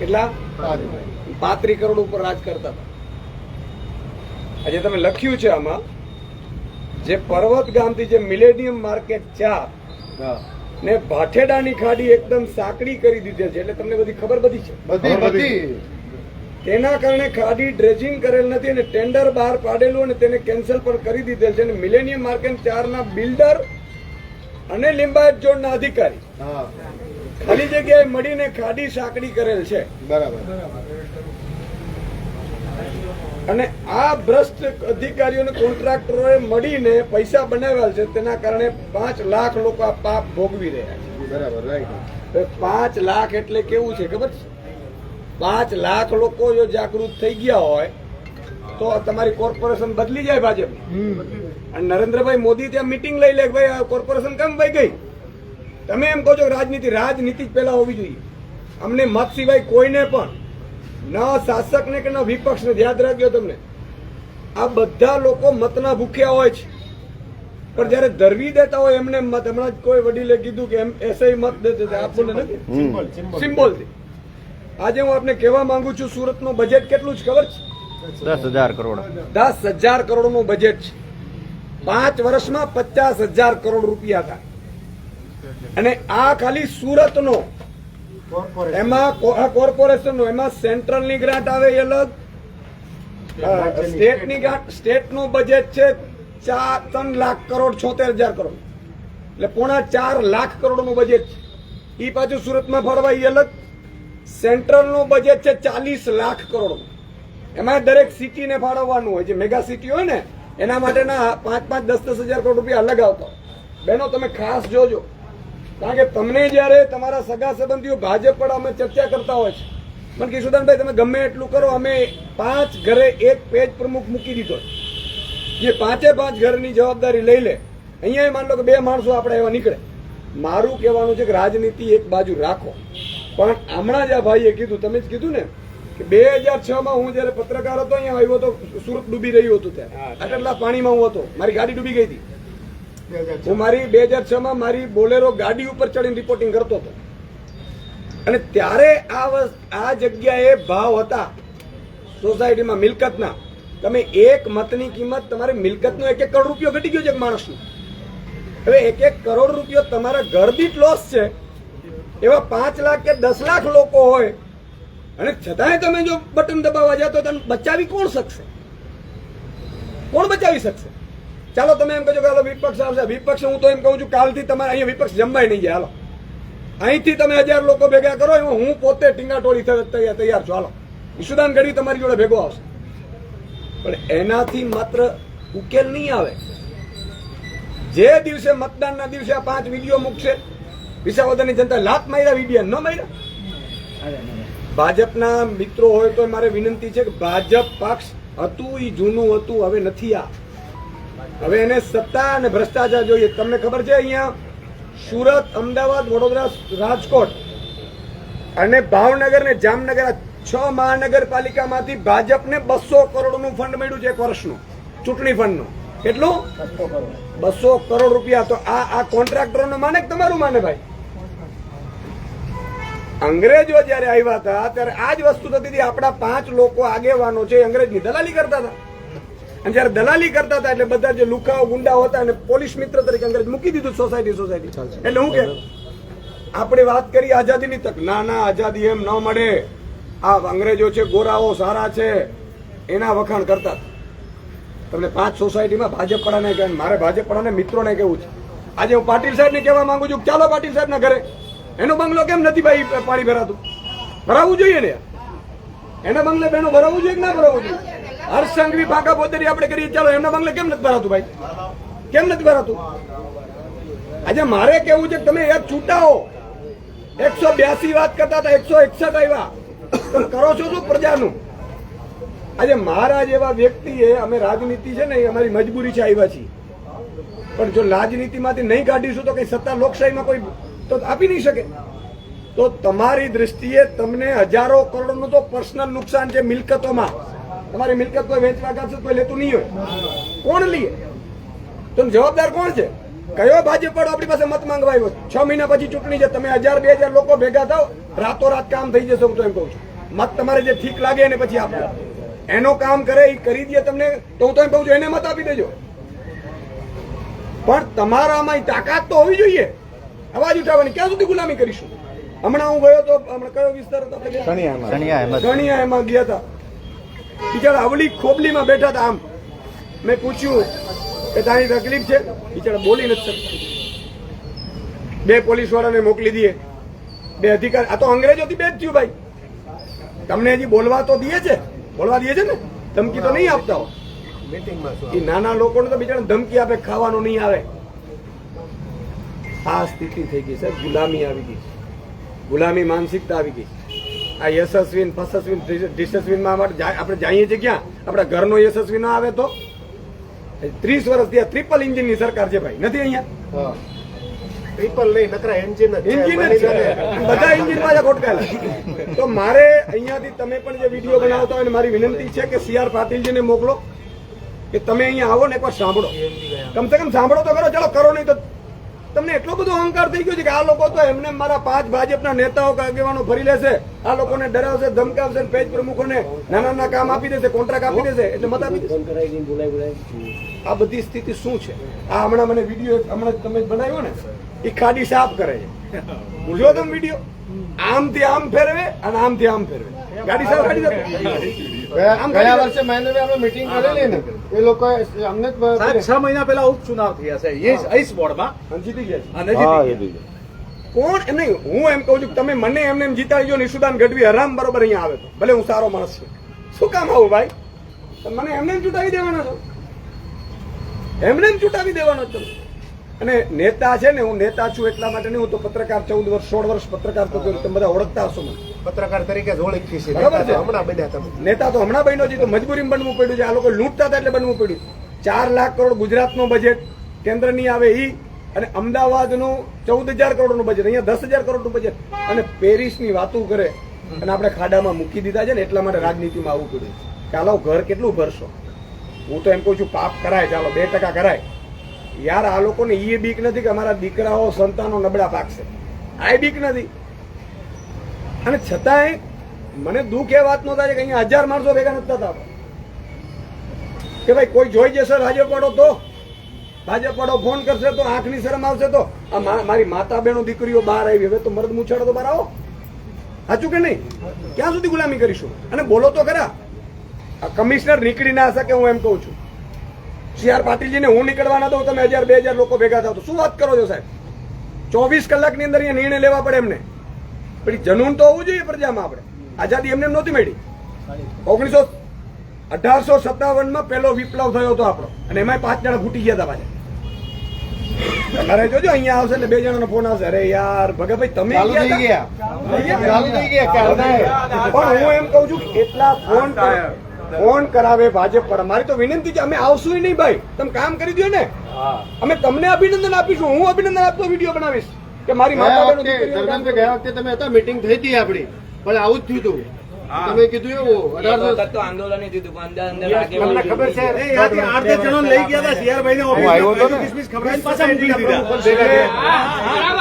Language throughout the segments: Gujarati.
કેટલા? પાંત્રી કરોડ ઉપર રાજ કરતા હતા. આજે તમે લખ્યું છે આમાં જે પર્વત ગામથી જે મિલેનિયમ માર્કેટ ચાર ને ભાઠેડાની ખાડી એકદમ સાંકડી કરી દીધેલ છે એટલે તમને બધી ખબર બધી છે? બધી બધી. તેના કારણે ખાડી ડ્રેજિંગ કરેલ નથી અને ટેન્ડર બહાર પાડેલું અને તેને કેન્સલ પણ કરી દીધેલ છે અને મિલેનિયમ માર્કેટ ચારના બિલ્ડર અને લિંબાયત ઝોનના અધિકારી. હા. ખાલી જગ્યાએ મળીને ખાડી સાંકડી કરેલ છે. બરાબર. અને આ ભ્રષ્ટ અધિકારીઓ અને કોન્ટ્રાક્ટરોએ મળીને પૈસા બનાવેલ છે તેના કારણે પાંચ લાખ લોકો આ પાપ ભોગવી રહ્યા છે. બરાબર રાઈટ પાંચ લાખ એટલે કેવું છે ખબર છે? પાંચ લાખ લોકો જો જાગૃત થઈ ગયા હોય તો તમારી કોર્પોરેશન બદલી જાય ભાજપ અને નરેન્દ્રભાઈ મોદી ત્યાં મિટિંગ લઈ લે ભાઈ આ કોર્પોરેશન કેમ ભાઈ ગઈ? તમે એમ કહો છો રાજનીતિ રાજનીતિ જ પહેલા હોવી જોઈએ. અમને મત સિવાય કોઈને પણ ન શાસકને કે ન વિપક્ષને યાદ રાખજો તમને. આ બધા લોકો મતના ભૂખ્યા હોય છે. પણ જ્યારે ધરવી દેતા હોય એમને મત હમણાં જ કોઈ વડીલે કીધું કે એમ એસઆઈ મત थे આપણને નથી? સિમ્બોલથી આજે હું આપને કહેવા માંગુ છું સુરતનું બજેટ કેટલું છે ખબર છે? દસ હજાર કરોડ. દસ હજાર કરોડનું બજેટ છે. પાંચ વર્ષમાં પચાસ હજાર કરોડ રૂપિયા હતા. અને આ ખાલી સુરતનો. એમાં કોર્પોરેશનનો એમાં સેન્ટ્રલની ગ્રાન્ટ આવે એ અલગ. સ્ટેટની ગ્રાન્ટ સ્ટેટનું બજેટ છે ચાર ત્રણ લાખ કરોડ છોતેર હજાર કરોડ. એટલે પોણા ચાર લાખ કરોડનું બજેટ છે. એ પાછું સુરતમાં ફળવા એ અલગ. સેન્ટ્રલનું બજેટ છે ચાલીસ લાખ કરોડ એમાં દરેક સિટીને ફાળવવાનું હોય. જે મેગા સિટી હોય ને એના માટેના પાંચ પાંચ દસ દસ હજાર કરોડ રૂપિયા અલગ આવતા. બહેનો તમે ખાસ જોજો. કારણ કે તમને જ્યારે તમારા સગા સંબંધીઓ ભાજપ પર અમે ચર્ચા કરતા હોય છે, પણ કિશોદાનભાઈ, તમે ગમે એટલું કરો, અમે પાંચ ઘરે એક પેજ પ્રમુખ મૂકી દીધો જે પાંચે પાંચ ઘરની જવાબદારી લઈ લે અહીંયા માની લો કે બે માણસો આપણે એવા નીકળે. મારું કહેવાનું છે કે રાજનીતિ એક બાજુ રાખો. પણ હમણાં જ આ ભાઈએ કીધું, તમે જ કીધું ને કે બે હજાર છ માં હું જયારે પત્રકાર હતો, અહીંયા આવ્યો હતો સુરત ડૂબી રહ્યું હતું ત્યારે. આટલા પાણીમાં હું હતો? મારી ગાડી ડૂબી ગઈ હતી. હું મારી બે હજાર છ માં મારી બોલેરો ગાડી ઉપર ચડીને રિપોર્ટિંગ કરતો હતો. અને ત્યારે આ આ જગ્યાએ ભાવ હતા સોસાયટીમાં મિલકતના. તમે એક મતની કિંમત તમારી મિલકતનો એક એક કરોડ રૂપિયો ઘટી ગયો છે એક માણસનો. હવે એક એક કરોડ રૂપિયો તમારા ઘર દીઠ લોસ છે. એવા પાંચ લાખ કે દસ લાખ લોકો હોય. અને છતાંય તમે જો બટન દબાવવા જાઓ તો તમે બચાવી કોણ શકશે? કોણ બચાવી શકશે? ચાલો તમે એમ કહો કે વિપક્ષ આવશે. વિપક્ષ હું તો એમ કહું છું કાલથી તમારે અહીંયા વિપક્ષ જમવાય નહીં જાય. હાલો. અહીંથી તમે હજાર લોકો ભેગા કરો એમાં હું પોતે ટીંગાટોળી તૈયાર છું. હાલો. ઈશુદાન ગઢવી તમારી જોડે ભેગો આવશે. પણ એનાથી માત્ર ઉકેલ નહીં આવે. જે દિવસે મતદાનના દિવસે આ પાંચ વીડિયો મૂકશે, વિસાવદરની જનતા લાત માર્યા, વીડિયો ન માર્યા? ભાજપના મિત્રો હોય તો મારે વિનંતી છે કે ભાજપ પક્ષ હતું એ જૂનું હતું, હવે નથી આ. હવે એને સત્તા અને ભ્રષ્ટાચાર જોઈએ. તમને ખબર છે અહીંયા સુરત, અમદાવાદ, વડોદરા, રાજકોટ અને ભાવનગર ને જામનગર છ મહાનગરપાલિકામાંથી ભાજપને બસો કરોડનું ફંડ મળ્યું છે એક વર્ષનું, ચૂંટણી ફંડનું. કેટલું? બસો કરોડ રૂપિયા. તો આ આ કોન્ટ્રાક્ટરોનો માને તમારું માને ભાઈ? અંગ્રેજો જયારે આવ્યા હતા, ત્યારે આ જ વસ્તુ થતી હતી. આપણા પાંચ લોકો આગેવાનો છે અંગ્રેજની દલાલી કરતા હતા. અને જયારે દલાલી કરતા હતા એટલે બધા જે લુકાઓ ગુંડાઓ હતા અને પોલીસ મિત્ર તરીકે અંગ્રેજ મૂકી દીધું સોસાયટી સોસાયટી એટલે હું કે આપણે વાત કરી આઝાદીની તક. ના ના આઝાદી એમ ન મળે. આ અંગ્રેજો છે ગોરાઓ સારા છે એના વખાણ કરતા તમને પાંચ સોસાયટીમાં ભાજપ પડાને કહે મારે ભાજપ પડાને મિત્રોને કેવું છે. આજે હું પાટીલ સાહેબને કહેવા માંગુ છું ચાલો પાટીલ સાહેબના ઘરે. એનો બંગલો કેમ નથી ભાઈ પાણી ભરાતું? ભરાવવું જોઈએ ને એના બંગલે બેનો ભરાવવું જોઈએ કે ના ભરાવવું જોઈએ? હર્ષ સંઘવી ફાંકા પોતરી આપણે કરીએ. ચાલો, એમના બંગલે કેમ નથી ભરાતું ભાઈ? કેમ નથી ભરાતું? આજે મારે કેવું છે તમે એક છૂટાઓ. એકસો બ્યાસી વાત કરતા હતા, એકસો એકસઠ આવ્યા. કરો છો શું પ્રજાનું? આજે મારા જેવા વ્યક્તિએ, અમે રાજનીતિ છે ને, એ અમારી મજબૂરી છે, આવ્યા છીએ. પણ જો રાજનીતિમાંથી નહીં કાઢીશું તો કઈ સત્તા લોકશાહીમાં કોઈ તો આપી નહીં શકે. તો તમારી દ્રષ્ટિએ તમને હજારો કરોડનું તો પર્સનલ નુકસાન છે મિલકતોમાં. તમારી મિલકત કોઈ વેચવા કરશે કોઈ લેતું નહીં હોય. કોણ લઈએ તો જવાબદાર કોણ છે? કયો ભાજપ વાળો આપણી પાસે મત માંગવા આવ્યો? છ મહિના પછી ચૂંટણી છે તમે હજાર બે હજાર લોકો ભેગા થાવ રાતોરાત કામ થઈ જશે હું તો એમ કહું છું. મત તમારે જે ઠીક લાગે એને પછી આપો. એનો કામ કરે એ કરી દે તમને તો હું તો એમ કહું છું એને મત આપી દેજો. પણ તમારામાં તાકાત તો હોવી જોઈએ. અવાજ ઉઠાવવાની. ક્યાં સુધી ગુલામી કરીશું? હમણાં હું ગયો તો હમણાં કયો વિસ્તાર હતો? ગણિયા એમાં ગયા હતા. બિચારા અવળી ખોબલીમાં બેઠા હતા આમ. મેં પૂછ્યું કે તારી તકલીફ છે? બિચારા બોલી નથી શકતા. બે પોલીસ વાળાને મોકલી દઈએ. બે અધિકાર આ તો અંગ્રેજોથી બે જ થયું ભાઈ. તમને હજી બોલવા તો દે છે? બોલવા દે છે ને? ધમકી તો નહીં આપતા હો. એ નાના લોકોને તો બિચારા ધમકી આપે ખાવાનું નહીં આવે. આ સ્થિતિ થઈ ગઈ સાહેબ. ગુલામી આવી ગઈ. ગુલામી માનસિકતા આવી ગઈ. આ યશસ્વી ને ફસસ્વી ને ડિસસ્વીનમાં અમારે આપણે જઈએ છીએ ક્યાં? આપણા ઘરનો યશસ્વી ના આવે તો? ત્રીસ વર્ષ ત્રિપલ ટ્રિપલની સરકાર છે ભાઈ. નથી અહીંયા? ટ્રિપલ નહીં નકરા એન્જિન એન્જિન બધા એન્જિન પાછા ખોટકાયેલા તો મારે અહીંયાથી તમે પણ જે વીડિયો બનાવતા હોય મારી વિનંતી છે કે સીઆર પાટીલજીને મોકલો. કે તમે અહીંયા આવો ને એકવાર સાંભળો. કમસે કમ સાંભળો તો કરો. ચલો કરો નહીં તો તમને એટલો બધો અહંકાર થઈ ગયો છે કે આ લોકો તો એમને મારા પાંચ ભાજપના નેતાઓ આગેવાનો ભરી લેશે. આ લોકોને ડરાવશે, ધમકાવશે, પેજ પ્રમુખોને નાના નાના કામ આપી દેશે કોન્ટ્રાક્ટ આપી દેશે, એટલે મત આપી આ બધી સ્થિતિ શું છે? આ હમણાં મને વીડિયો હમણાં તમે બનાવ્યો ને, એ ખાડી સાફ કરે છે. જોયો તમે વીડિયો આમથી આમ ફેરવે અને આમથી આમ ફેરવે. ગાડી સાફ કાઢી ગયા આમ ગયા કરી વર્ષે મહેન્દ્રભાઈ આપણે મીટિંગ કરેલી ને. એ લોકો અમને જ બ- સાહેબ છ મહિના પહેલા ઉપચુનાવ થયા છે. એ જ બોર્ડમાં? જીતી ગયા અને જીતી ગયા. કોણ? એમ નહીં હું એમ કહું છું તમે મને એમને એમ જીતા જો નિશુદાન ગઢવી હરામ બરોબર અહીંયા આવે તો. ભલે હું સારો માણસ છું. શું કામ આવું ભાઈ? મને એમને એમ ચૂંટાવી દેવાના છો? એમને એમ ચૂંટાવી દેવાનો છો અને નેતા છે ને હું નેતા છું એટલા માટે નહીં હું તો પત્રકાર ચૌદ વર્ષ સોળ વર્ષ પત્રકાર તો કર્યું. તમે બધા ઓળખતા હશો મને. પત્રકાર તરીકે જ ઓળખી છે બરાબર છે. હમણાં બન્યા તમે. નેતા તો હમણાં બન્યો છે તો મજબૂરીમાં બનવું પડ્યું છે. આ લોકો લૂંટતા હતા એટલે બનવું પડ્યું. ચાર લાખ કરોડ ગુજરાતનો બજેટ કેન્દ્રની આવે એ અને અમદાવાદનું ચૌદ હજાર કરોડનું બજેટ અહીંયા દસ હજાર કરોડનું બજેટ અને પેરિસની વાતો કરે અને આપણે ખાડામાં મૂકી દીધા છે ને એટલા માટે રાજનીતિમાં આવવું પડ્યું ચાલો ઘર કેટલું ભરશો? હું તો એમ કહું છું પાપ કરાય ચાલો બે ટકા કરાય. યાર, આ લોકોને એ બીક નથી કે અમારા દીકરાઓ સંતાનો નબળા પાકશે આ બીક નથી. અને છતાંય મને દુઃખ એ વાત નો થાય કે અહીંયા હજાર માણસો ભેગા નથી થતા કે ભાઈ, કોઈ જોઈ જશે ભાજપ વાળો તો? ભાજપ વાળો ફોન કરશે તો? આંખની શરમ આવશે તો? આ મારી માતા બહેનો દીકરીઓ બહાર આવી, હવે તો મર્દ મૂછાડો તો બહાર આવો. સાચું કે નહીં? ક્યાં સુધી ગુલામી કરીશું? અને બોલો તો ખરા. આ કમિશનર નીકળી ના શકે, હું એમ કહું છું. સી આર પાટીલજીને હું નીકળવાના દઉં તમે હજાર બે હજાર લોકો ભેગા થાવ તો શું વાત કરો છો સાહેબ? ચોવીસ કલાકની અંદર અહીંયા નિર્ણય લેવા પડે એમને. પછી જનૂન તો હોવું જોઈએ પ્રજામાં આપણે. આઝાદી એમને નહોતી મળી. ઓગણીસો અઢારસો સત્તાવનમાં પહેલો વિપ્લવ થયો હતો આપણો. અને એમાં પાંચ જણા ફૂટી ગયા હતા પાછા. તમારે જોજો અહીંયા આવશે એટલે બે જણાનો ફોન આવશે. અરે યાર તમે? ગયા ગયા. ક્યારના પણ હું એમ કહું છું એટલા ફોન ફોન કરાવે ભાજપ પર. મારી તો વિનંતી છે અમે આવશું નહીં ભાઈ. તમે કામ કરી દો ને. અમે તમને અભિનંદન આપીશું હું અભિનંદન આપતો વીડિયો બનાવીશ. કે મારી માતા ગયા વખતે તમે હતા મીટિંગ થઈ હતી આપણી. પણ આવું જ થયું હતું. તમે કીધું એવું અઢારસો તો આંદોલન જ પણ અંદર અંદર તમને ખબર છે આઠ દસ લઈ ગયા હતા સીઆરભાઈને હું આવ્યો હતો ને. કિસમિસ પાછા મોકલી દીધા.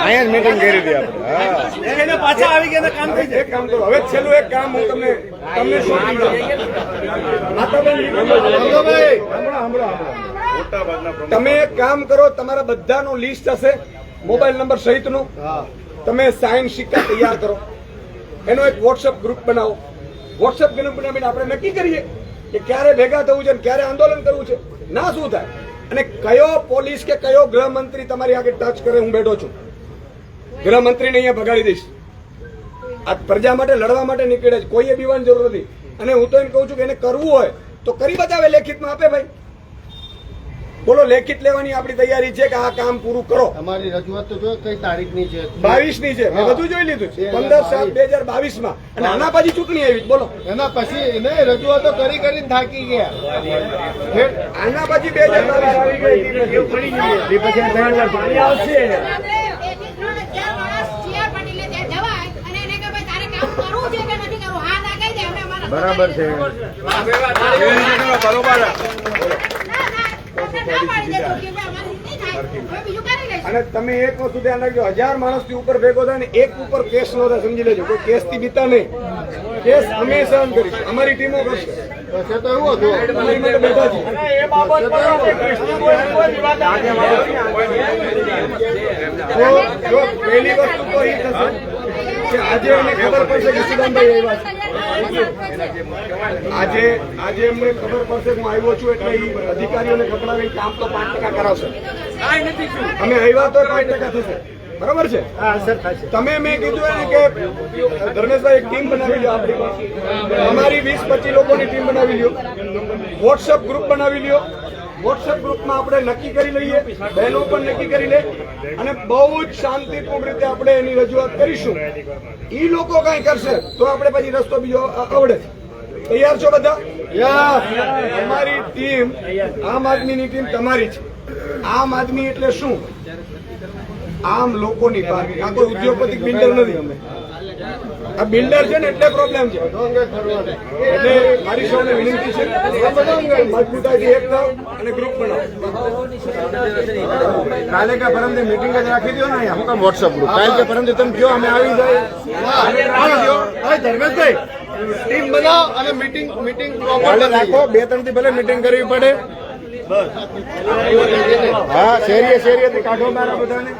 અહીંયા જ મીટિંગ કરી હતી આપણે. એને પાછા આવી ગયા કામ થઈ એક કામ કરો. હવે છેલ્લું એક કામ હું તમને તમને તમે એક કામ કરો તમારા બધાનું લિસ્ટ હશે મોબાઈલ નંબર સહિતનું. તમે સાઇન સિક્કા તૈયાર કરો. એનો એક વોટ્સઅપ ગ્રુપ બનાવો. વોટ્સઅપ ગ્રુપ આપણે નક્કી કરીએ કે ક્યારે ભેગા થવું છે ક્યારે આંદોલન કરવું છે. ના, શું થાય? અને કયો પોલીસ કે કયો ગૃહમંત્રી તમારી આગળ ટચ કરે હું બેઠો છું. ગૃહમંત્રીને અહીંયા ભગાડી દઈશ. આ પ્રજા માટે, લડવા માટે નીકળે છે. કોઈએ બીવાની જરૂર નથી. અને હું તો એમ કહું છું કે એને કરવું હોય તો કરી બતાવે લેખિતમાં આપે ભાઈ. બોલો લેખિત લેવાની આપણી તૈયારી છે કે આ કામ પૂરું કરો? અમારી રજૂઆત તો જો કઈ તારીખની છે? બાવીસની છે. મેં બધું જોઈ લીધું છે. પંદર સાત બે હજાર બાવીસમાં અને આના પછી ચૂંટણી આવી. બોલો. એના પછી એને રજૂઆતો કરી કરીને થાકી ગયા. આના પછી બે હજાર બાવીસ. બરાબર છે. અને તમે એક વસ્તુ ધ્યાન રાખજો હજાર માણસથી ઉપર ભેગો થાય ને એક ઉપર કેસ નો થાય સમજી લેજો. કોઈ કેસથી બીતા નહીં. કેસ અમે સહન કરીશું. અમારી ટીમો કરશે. તો એવું હતું તમારી માટે બેઠા છીએ પહેલી વસ્તુ તો એ થશે. આજે અમને ખબર પડશે કે સુદામભાઈ આવ્યા છે. આજે આજે એમને ખબર પડશે કે હું આવ્યો છું એટલે એ અધિકારીઓને ખકડાવીને કામ તો પાંચ ટકા કરાવશે. અમે આવ્યા તો પાંચ ટકા થશે. બરાબર છે? હા સર થશે તમે મેં કીધું એને કે ધર્મેશભાઈ એક ટીમ બનાવી લ્યો આપણી અમારી વીસ પચીસ લોકોની ટીમ બનાવી લ્યો. વોટ્સઅપ ગ્રુપ બનાવી લ્યો. વોટ્સઅપ ગ્રુપમાં આપણે નક્કી કરી લઈએ બહેનો પણ નક્કી કરી લે અને બહુ જ શાંતિપૂર્ણ રીતે આપણે એની રજૂઆત કરીશું. ઈ લોકો કઈ કરશે તો આપણે પછી રસ્તો બીજો આવડે તૈયાર છો બધા? અમારી ટીમ આમ આદમીની ટીમ તમારી છે. આમ આદમી એટલે શું? આમ લોકોની પાર્ટી. કાં કોઈ ઉદ્યોગપતિ બિલ્ડર નથી. આ બિલ્ડર છે ને એટલે પ્રોબ્લેમ છે. એટલે મારી સૌને વિનંતી છે મજબૂતાઈથી એક થાવ અને ગ્રુપ બનાવો. કાલે કે પરમથી મીટિંગ જ રાખી દો ને અહીંયા. હું કામ વોટ્સઅપ ગ્રુપ કાલે કે પરમથી તમે કયો અમે આવી જાય? ધર્મેશભાઈ ટીમ બનાવો અને મીટિંગ મીટિંગ રાખો. બે ત્રણથી ભલે મીટિંગ કરવી પડે. હા શેરીએ શેરીએથી કાઢો મારા બધાને.